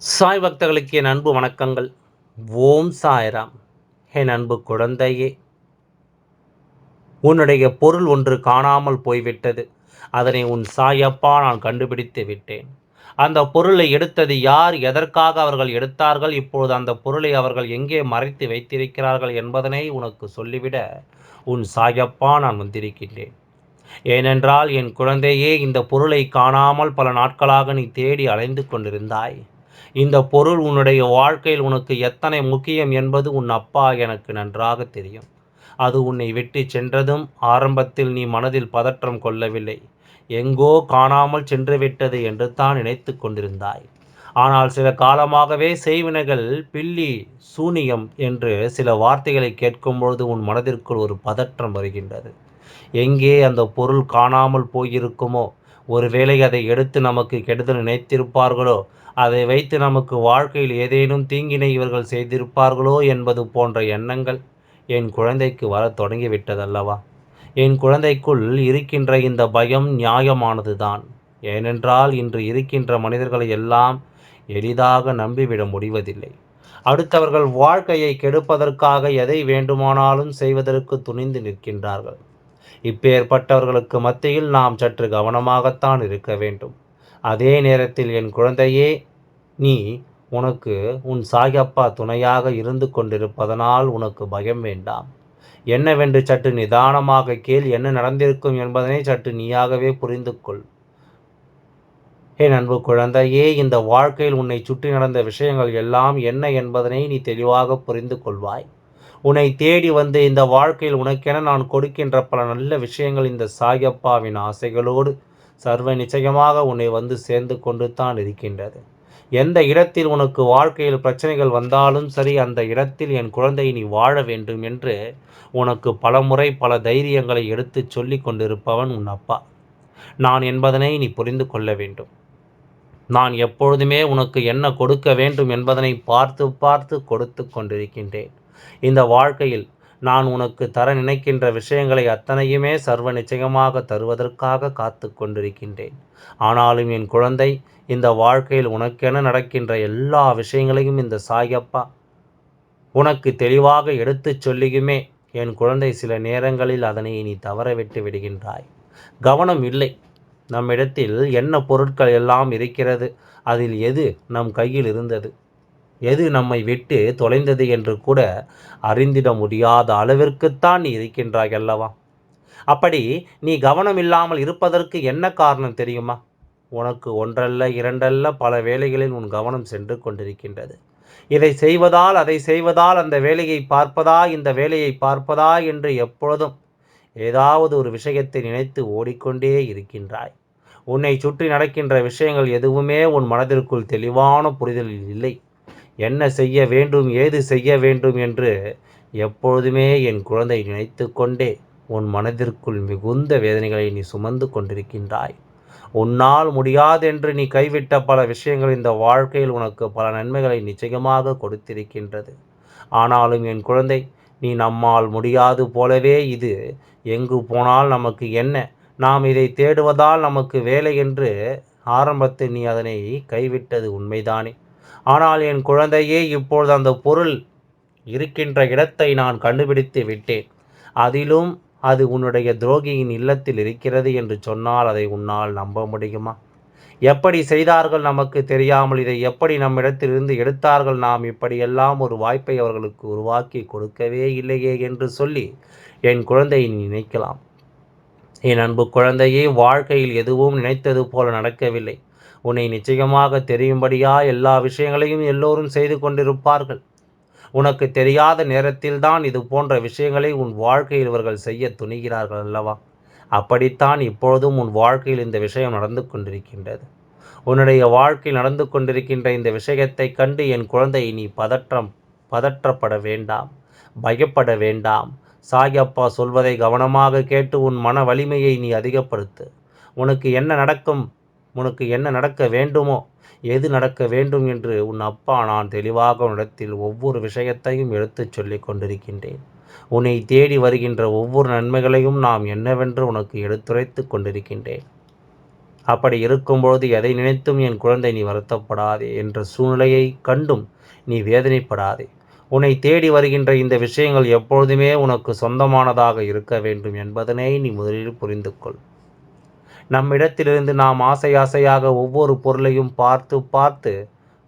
சாய் பக்தர்களுக்கு என் அன்பு வணக்கங்கள். ஓம் சாய்ராம். என் அன்பு குழந்தையே உன்னுடைய பொருள் ஒன்று காணாமல் போய்விட்டது. அதனை உன் சாயப்பா நான் கண்டுபிடித்து விட்டேன். அந்த பொருளை எடுத்தது யார்? எதற்காக அவர்கள் எடுத்தார்கள்? இப்பொழுது அந்த பொருளை அவர்கள் எங்கே மறைத்து வைத்திருக்கிறார்கள் என்பதனை உனக்கு சொல்லிவிட உன் சாயப்பா நான் வந்திருக்கின்றேன். ஏனென்றால் என் குழந்தையே இந்த பொருளை காணாமல் பல நாட்களாக நீ தேடி அலைந்து கொண்டிருந்தாய். இந்த பொருள் உன்னுடைய வாழ்க்கையில் உனக்கு எத்தனை முக்கியம் என்பது உன் அப்பா எனக்கு நன்றாக தெரியும். அது உன்னை விட்டு சென்றதும் ஆரம்பத்தில் நீ மனதில் பதற்றம் கொள்ளவில்லை. எங்கோ காணாமல் சென்று விட்டது என்று தான் நினைத்து கொண்டிருந்தாய். ஆனால் சில காலமாகவே செய்வினைகள் பில்லி சூனியம் என்று சில வார்த்தைகளை கேட்கும்பொழுது உன் மனதிற்குள் ஒரு பதற்றம் வருகின்றது. எங்கே அந்த பொருள் காணாமல் போயிருக்குமோ? ஒருவேளை அதை எடுத்து நமக்கு கெடுதல் நினைத்திருப்பார்களோ? அதை வைத்து நமக்கு வாழ்க்கையில் ஏதேனும் தீங்கினை இவர்கள் செய்திருப்பார்களோ என்பது போன்ற எண்ணங்கள் என் குழந்தைக்கு வர தொடங்கிவிட்டதல்லவா? என் குழந்தைக்குள் இருக்கின்ற இந்த பயம் நியாயமானதுதான். ஏனென்றால் இன்று இருக்கின்ற மனிதர்களை எல்லாம் எளிதாக நம்பிவிட முடிவதில்லை. அடுத்தவர்கள் வாழ்க்கையை கெடுப்பதற்காக எதை வேண்டுமானாலும் செய்வதற்கு துணிந்து நிற்கின்றார்கள். இப்பேற்பட்டவர்களுக்கு மத்தியில் நாம் சற்று கவனமாகத்தான் இருக்க வேண்டும். அதே நேரத்தில் என் குழந்தையே நீ உனக்கு உன் சாயப்பா துணையாக இருந்து கொண்டிருப்பதனால் உனக்கு பயம் வேண்டாம். என்னவென்று சற்று நிதானமாக கேள் என்ன நடந்திருக்கும் என்பதனை சற்று நீயாகவே புரிந்து கொள். என் அன்பு குழந்தையே இந்த வாழ்க்கையில் உன்னை சுற்றி நடந்த விஷயங்கள் எல்லாம் என்ன என்பதனை நீ தெளிவாக புரிந்து கொள்வாய். உன்னை தேடி வந்து இந்த வாழ்க்கையில் உனக்கென நான் கொடுக்கின்ற பல நல்ல விஷயங்கள் இந்த சாயப்பாவின் ஆசைகளோடு சர்வ நிச்சயமாக உன்னை வந்து சேர்ந்து கொண்டு தான் இருக்கின்றது. எந்த இடத்தில் உனக்கு வாழ்க்கையில் பிரச்சனைகள் வந்தாலும் சரி அந்த இடத்தில் என் குழந்தை நீ வாழ வேண்டும் என்று உனக்கு பலமுறை பல தைரியங்களை எடுத்து சொல்லி கொண்டிருப்பவன் உன் அப்பா. நான் என்பதனை நீ புரிந்து கொள்ள வேண்டும். நான் எப்பொழுதுமே உனக்கு என்ன கொடுக்க வேண்டும் என்பதனை பார்த்து பார்த்து கொடுத்து கொண்டிருக்கின்றேன். இந்த வாழ்க்கையில் நான் உனக்கு தர நினைக்கின்ற விஷயங்களை அத்தனையுமே சர்வ நிச்சயமாக தருவதற்காக காத்து கொண்டிருக்கின்றேன். ஆனாலும் என் குழந்தை இந்த வாழ்க்கையில் உனக்கென நடக்கின்ற எல்லா விஷயங்களையும் இந்த சாயப்பா உனக்கு தெளிவாக எடுத்துச் சொல்லியுமே என் குழந்தை சில நேரங்களில் அதனை நீ தவறவிட்டு விடுகின்றாய். கவனம் இல்லை. நம்மிடத்தில் என்ன பொருட்கள் எல்லாம் இருக்கிறது அதில் எது நம் கையில் இருந்தது? எது நம்மை விட்டு தொலைந்தது என்று கூட அறிந்திட முடியாத அளவிற்குத்தான் நீ இருக்கின்றாய் அல்லவா? அப்படி நீ கவனம் இல்லாமல் இருப்பதற்கு என்ன காரணம் தெரியுமா? உனக்கு ஒன்றல்ல இரண்டல்ல பல வேலைகளில் உன் கவனம் சென்று கொண்டிருக்கின்றது. இதை செய்வதால் அதை செய்வதால் அந்த வேலையை பார்ப்பதா இந்த வேலையை பார்ப்பதா என்று எப்பொழுதும் ஏதாவது ஒரு விஷயத்தை நினைத்து ஓடிக்கொண்டே இருக்கின்றாய். உன்னை சுற்றி நடக்கின்ற விஷயங்கள் எதுவுமே உன் மனதிற்குள் தெளிவான புரிதலில் இல்லை. என்ன செய்ய வேண்டும் ஏது செய்ய வேண்டும் என்று எப்பொழுதுமே என் குழந்தை நினைத்து கொண்டே உன் மனதிற்குள் மிகுந்த வேதனைகளை நீ சுமந்து கொண்டிருக்கின்றாய். உன்னால் முடியாதென்று நீ கைவிட்ட பல விஷயங்கள் இந்த வாழ்க்கையில் உனக்கு பல நன்மைகளை நிச்சயமாக கொடுத்திருக்கின்றது. ஆனாலும் என் குழந்தை நீ நம்மால் முடியாது போலவே இது. எங்கு போனால் நமக்கு என்ன? நாம் இதை தேடுவதால் நமக்கு வேலை என்று ஆரம்பத்தில் நீ அதனை கைவிட்டது உண்மைதானே? ஆனால் என் குழந்தையே இப்பொழுது அந்த பொருள் இருக்கின்ற இடத்தை நான் கண்டுபிடித்து விட்டேன். அதிலும் அது உன்னுடைய துரோகியின் இல்லத்தில் இருக்கிறது என்று சொன்னால் அதை உன்னால் நம்ப முடியுமா? எப்படி செய்தார்கள் நமக்கு தெரியாமல் இதை எப்படி நம்மிடத்திலிருந்து எடுத்தார்கள்? நாம் இப்படியெல்லாம் ஒரு வாய்ப்பை அவர்களுக்கு உருவாக்கி கொடுக்கவே இல்லையே என்று சொல்லி என் குழந்தையை நினைக்கலாம். என் அன்பு குழந்தையே வாழ்க்கையில் எதுவும் நினைத்தது போல நடக்கவில்லை. உன்னை நிச்சயமாக தெரியும்படியா எல்லா விஷயங்களையும் எல்லோரும் செய்து கொண்டிருப்பார்கள். உனக்கு தெரியாத நேரத்தில்தான் இது போன்ற விஷயங்களை உன் வாழ்க்கையில் இவர்கள் செய்ய துணிகிறார்கள் அல்லவா? அப்படித்தான் இப்பொழுதும் உன் வாழ்க்கையில் இந்த விஷயம் நடந்து கொண்டிருக்கின்றது. உன்னுடைய வாழ்க்கையில் நடந்து கொண்டிருக்கின்ற இந்த விஷயத்தை கண்டு என் குழந்தை நீ பதற்றம் பதற்றப்பட வேண்டாம் பயப்பட வேண்டாம். சாயப்பா சொல்வதை கவனமாக கேட்டு உன் மன வலிமையை நீ அதிகப்படுத்து. உனக்கு என்ன நடக்கும்? உனக்கு என்ன நடக்க வேண்டுமோ எது நடக்க வேண்டும் என்று உன் அப்பா நான் தெளிவாக உன்னிடத்தில் ஒவ்வொரு விஷயத்தையும் எடுத்துச் சொல்லிக் கொண்டிருக்கின்றேன். உன்னை தேடி வருகின்ற ஒவ்வொரு நன்மைகளையும் நாம் என்னவென்று உனக்கு எடுத்துரைத்து கொண்டிருக்கின்றேன். அப்படி இருக்கும்பொழுது எதை நினைத்தும் என் குழந்தை நீ வருத்தப்படாதே என்ற சூழ்நிலையை கண்டும் நீ வேதனைப்படாதே. உன்னை தேடி வருகின்ற இந்த விஷயங்கள் எப்பொழுதுமே உனக்கு சொந்தமானதாக இருக்க வேண்டும் என்பதனை நீ முதலில் புரிந்து கொள் நம்மிடத்திலிருந்து நாம் ஆசை ஆசையாக ஒவ்வொரு பொருளையும் பார்த்து பார்த்து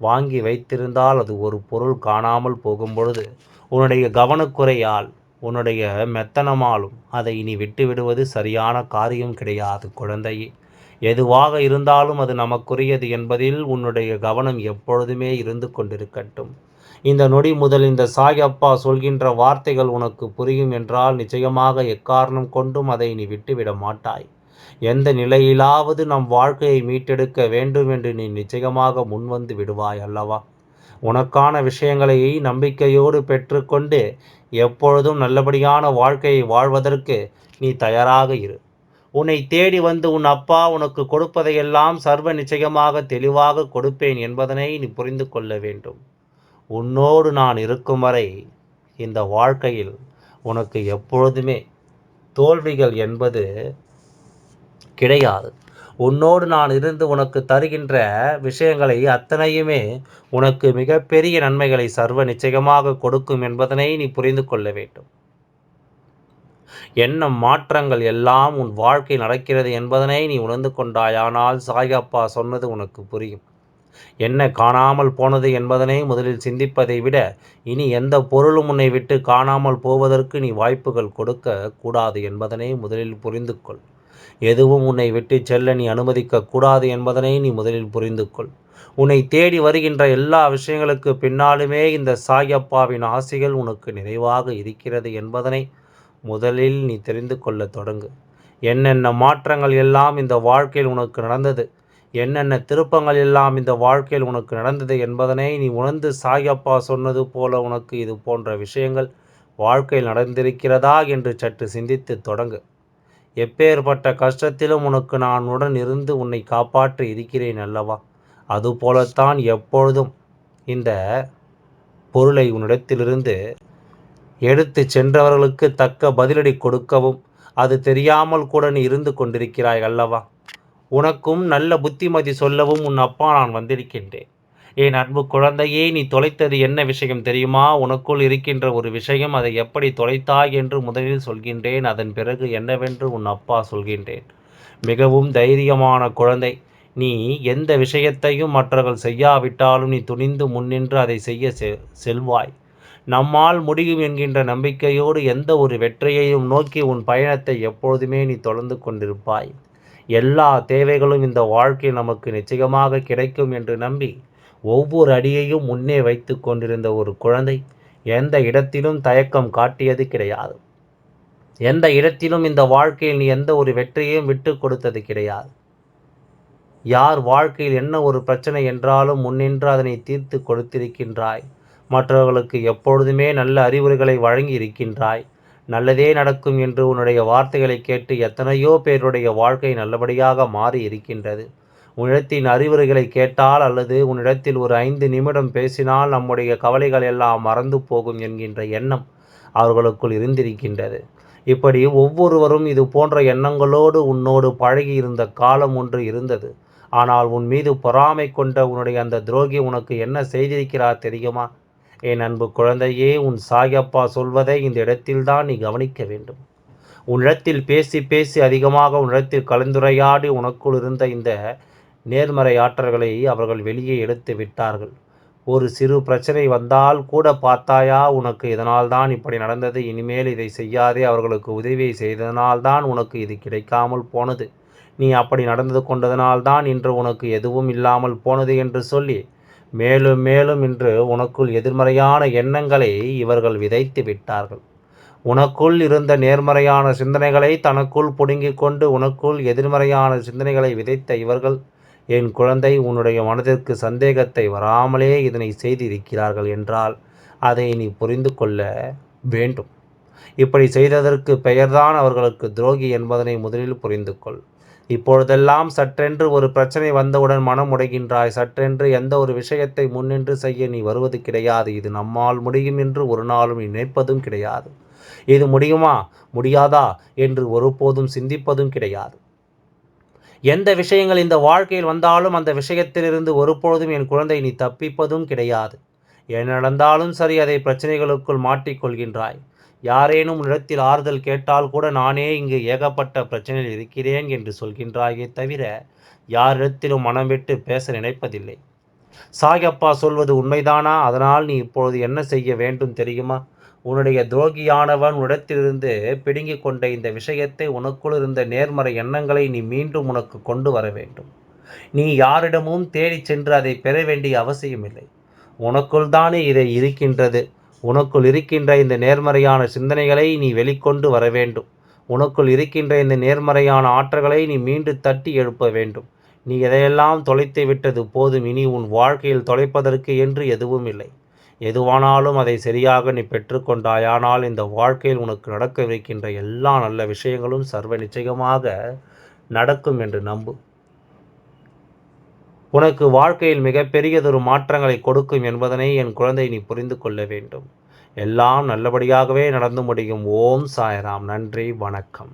வாங்கி வைத்திருந்தால் அது ஒரு பொருள் காணாமல் போகும் பொழுது உன்னுடைய கவனக்குறையால் உன்னுடைய மெத்தனமாலும் அதை இனி விட்டு விடுவது சரியான காரியம் கிடையாது குழந்தையே. எதுவாக இருந்தாலும் அது நமக்குரியது என்பதில் உன்னுடைய கவனம் எப்பொழுதுமே இருந்து கொண்டிருக்கட்டும். இந்த நொடி முதல் இந்த சாயப்பா சொல்கின்ற வார்த்தைகள் உனக்கு புரியும் என்றால் நிச்சயமாக எக்காரணம் கொண்டும் அதை நீ விட்டுவிட மாட்டாய். எந்த நிலையிலாவது நம் வாழ்க்கையை மீட்டெடுக்க வேண்டும் என்று நீ நிச்சயமாக முன்வந்து விடுவாய் அல்லவா? உனக்கான விஷயங்களை நம்பிக்கையோடு பெற்றுக்கொண்டு எப்பொழுதும் நல்லபடியான வாழ்க்கையை வாழ்வதற்கு நீ தயாராக இரு. உன்னை தேடி வந்து உன் அப்பா உனக்கு கொடுப்பதையெல்லாம் சர்வ நிச்சயமாக தெளிவாக கொடுப்பேன் என்பதனை நீ புரிந்து கொள்ள வேண்டும். உன்னோடு நான் இருக்கும் வரை இந்த வாழ்க்கையில் உனக்கு எப்பொழுதுமே தோல்விகள் என்பது கிடையாது. உன்னோடு நான் இருந்து உனக்கு தருகின்ற விஷயங்களை அத்தனையுமே உனக்கு மிகப்பெரிய நன்மைகளை சர்வ நிச்சயமாக கொடுக்கும் என்பதனை நீ புரிந்து கொள்ள வேண்டும். என்ன மாற்றங்கள் எல்லாம் உன் வாழ்க்கை நடக்கிறது என்பதனை நீ உணர்ந்து கொண்டாயானால் சாயப்பா சொன்னது உனக்கு புரியும். என்ன காணாமல் போனது என்பதனை முதலில் சிந்திப்பதை விட இனி எந்த பொருளும் உன்னை விட்டு காணாமல் போவதற்கு நீ வாய்ப்புகள் கொடுக்க கூடாது என்பதனை முதலில் புரிந்து கொள். எதுவும் உன்னை விட்டு செல்ல நீ அனுமதிக்க கூடாது என்பதனை நீ முதலில் புரிந்து கொள் உன்னை தேடி வருகின்ற எல்லா விஷயங்களுக்கு பின்னாலுமே இந்த சாயப்பாவின் ஆசைகள் உனக்கு நிறைவாக இருக்கிறது என்பதனை முதலில் நீ தெரிந்து கொள்ள தொடங்கு. என்னென்ன மாற்றங்கள் எல்லாம் இந்த வாழ்க்கையில் உனக்கு நடந்தது என்னென்ன திருப்பங்கள் எல்லாம் இந்த வாழ்க்கையில் உனக்கு நடந்தது என்பதனை நீ உணர்ந்து சாயப்பா சொன்னது போல உனக்கு இது போன்ற விஷயங்கள் வாழ்க்கையில் நடந்திருக்கிறதா என்று சற்று சிந்தித்து தொடங்கு. எப்பேற்பட்ட கஷ்டத்திலும் உனக்கு நான் உடன் இருந்து உன்னை காப்பாற்றி இருக்கிறேன் அல்லவா? அதுபோலத்தான் எப்பொழுதும் இந்த பொருளை உன்னிடத்திலிருந்து எடுத்து சென்றவர்களுக்கு தக்க பதிலடி கொடுக்கவும் அது தெரியாமல் கூட நீ இருந்து கொண்டிருக்கிறாய் அல்லவா? உனக்கும் நல்ல புத்திமதி சொல்லவும் உன் அப்பா நான் வந்திருக்கின்றேன். என் அன்பு குழந்தையே நீ தொலைத்தது என்ன விஷயம் தெரியுமா? உனக்குள் இருக்கின்ற ஒரு விஷயம் அதை எப்படி தொலைத்தாய் என்று முதலில் சொல்கின்றேன். அதன் பிறகு என்னவென்று உன் அப்பா சொல்கின்றேன். மிகவும் தைரியமான குழந்தை நீ எந்த விஷயத்தையும் மற்றவர்கள் செய்யாவிட்டாலும் நீ துணிந்து முன்னின்று அதை செய்ய செல்வாய். நம்மால் முடியும் என்கின்ற நம்பிக்கையோடு எந்த ஒரு வெற்றியையும் நோக்கி உன் பயணத்தை எப்பொழுதுமே நீ தொடர்ந்து கொண்டிருப்பாய். எல்லா தேவைகளும் இந்த வாழ்க்கை நமக்கு நிச்சயமாக கிடைக்கும் என்று நம்பி ஒவ்வொரு அடியையும் முன்னே வைத்து கொண்டிருந்த ஒரு குழந்தை எந்த இடத்திலும் தயக்கம் காட்டியது கிடையாது. எந்த இடத்திலும் இந்த வாழ்க்கையில் நீ எந்த ஒரு வெற்றியையும் விட்டு கொடுத்தது கிடையாது. யார் வாழ்க்கையில் என்ன ஒரு பிரச்சனை என்றாலும் முன்னின்று அதனை தீர்த்து கொடுத்திருக்கின்றாய். மற்றவர்களுக்கு எப்பொழுதுமே நல்ல அறிவுரைகளை வழங்கி இருக்கின்றாய் நல்லதே நடக்கும் என்று உன்னுடைய வார்த்தைகளை கேட்டு எத்தனையோ பேருடைய வாழ்க்கை நல்லபடியாக மாறி இருக்கின்றது உன்னிடத்தின் அறிவுரைகளை கேட்டால் அல்லது உன்னிடத்தில் ஒரு ஐந்து நிமிடம் பேசினால் நம்முடைய கவலைகள் எல்லாம் மறந்து போகும் என்கின்ற எண்ணம் அவர்களுக்குள் இருந்திருக்கின்றது. இப்படி ஒவ்வொருவரும் இது போன்ற எண்ணங்களோடு உன்னோடு பழகி இருந்த காலம் ஒன்று இருந்தது. ஆனால் உன் மீது பொறாமை கொண்ட உன்னுடைய அந்த துரோகி உனக்கு என்ன செய்திருக்கிறார் தெரியுமா? என் அன்பு குழந்தையே உன் சாயப்பா சொல்வதை இந்த இடத்தில்தான் நீ கவனிக்க வேண்டும். உன்னிடத்தில் பேசி பேசி அதிகமாக உன்னிடத்தில் கலந்துரையாடி உனக்குள் இருந்த இந்த நேர்மறை ஆற்றல்களை அவர்கள் வெளியே எடுத்து விட்டார்கள். ஒரு சிறு பிரச்சனை வந்தால் கூட பார்த்தாயா உனக்கு இதனால் தான் இப்படி நடந்தது இனிமேல் இதை செய்யாதே அவர்களுக்கு உதவியை செய்ததனால்தான் உனக்கு இது கிடைக்காமல் போனது. நீ அப்படி நடந்து கொண்டதனால்தான் இன்று உனக்கு எதுவும் இல்லாமல் போனது என்று சொல்லி மேலும் மேலும் இன்று உனக்குள் எதிர்மறையான எண்ணங்களை இவர்கள் விதைத்து விட்டார்கள். உனக்குள் இருந்த நேர்மறையான சிந்தனைகளை தனக்குள் பிடுங்கிக் கொண்டு உனக்குள் எதிர்மறையான சிந்தனைகளை விதைத்த இவர்கள் என் குழந்தை உன்னுடைய மனதிற்கு சந்தேகத்தை வராமலே இதனை செய்திருக்கிறார்கள் என்றால் அதை நீ புரிந்து கொள்ள வேண்டும். இப்படி செய்ததற்கு பெயர்தான் அவர்களுக்கு துரோகி என்பதனை முதலில் புரிந்து கொள். இப்பொழுதெல்லாம் சற்றென்று ஒரு பிரச்சனை வந்தவுடன் மனம் உடைகின்றாய் சற்றென்று எந்த ஒரு விஷயத்தை முன்னின்று செய்ய நீ வருவது கிடையாது. இது நம்மால் முடியும் என்று ஒரு நாளும் நீ நினைப்பதும் கிடையாது. இது முடியுமா? முடியாதா? என்று ஒருபோதும் சிந்திப்பதும் கிடையாது. எந்த விஷயங்கள் இந்த வாழ்க்கையில் வந்தாலும் அந்த விஷயத்திலிருந்து ஒருபொழுதும் என் குழந்தை நீ தப்பிப்பதும் கிடையாது. என்ன நடந்தாலும் சரி அதை பிரச்சனைகளுக்குள் மாட்டிக்கொள்கின்றாய். யாரேனும் உன்னிடத்தில் ஆறுதல் கேட்டால் கூட நானே இங்கு ஏகப்பட்ட பிரச்சனையில் இருக்கிறேன் என்று சொல்கின்றாயே தவிர யாரிடத்திலும் மனம் விட்டு பேச நினைப்பதில்லை. சாயப்பா சொல்வது உண்மைதானா? அதனால் நீ இப்பொழுது என்ன செய்ய வேண்டும் தெரியுமா? உன்னுடைய துரோகியானவன் உன்னிடத்திலிருந்து பிடுங்கிக் கொண்ட இந்த விஷயத்தை உனக்குள் இருந்த நேர்மறை எண்ணங்களை நீ மீண்டும் உனக்கு கொண்டு வர வேண்டும். நீ யாரிடமும் தேடிச் சென்று அதை பெற வேண்டிய அவசியமில்லை. உனக்குள் தானே இதை இருக்கின்றது. உனக்குள் இருக்கின்ற இந்த நேர்மறையான சிந்தனைகளை நீ வெளிக்கொண்டு வர வேண்டும். உனக்குள் இருக்கின்ற இந்த நேர்மறையான ஆற்றல்களை நீ மீண்டும் தட்டி எழுப்ப வேண்டும். நீ எதையெல்லாம் தொலைத்து விட்டது போதும். இனி உன் வாழ்க்கையில் தொலைப்பதற்கு என்று எதுவும் இல்லை எதுவானாலும் அதை சரியாக நீ பெற்றுக்கொண்டாயானால் இந்த வாழ்க்கையில் உனக்கு நடக்க இருக்கின்ற எல்லா நல்ல விஷயங்களும் சர்வ நிச்சயமாக நடக்கும் என்று நம்பு. உனக்கு வாழ்க்கையில் மிகப்பெரியதொரு மாற்றங்களை கொடுக்கும் என்பதனை என் குழந்தை நீ புரிந்து கொள்ள வேண்டும். எல்லாம் நல்லபடியாகவே நடந்து முடியும். ஓம் சாய்ராம். நன்றி. வணக்கம்.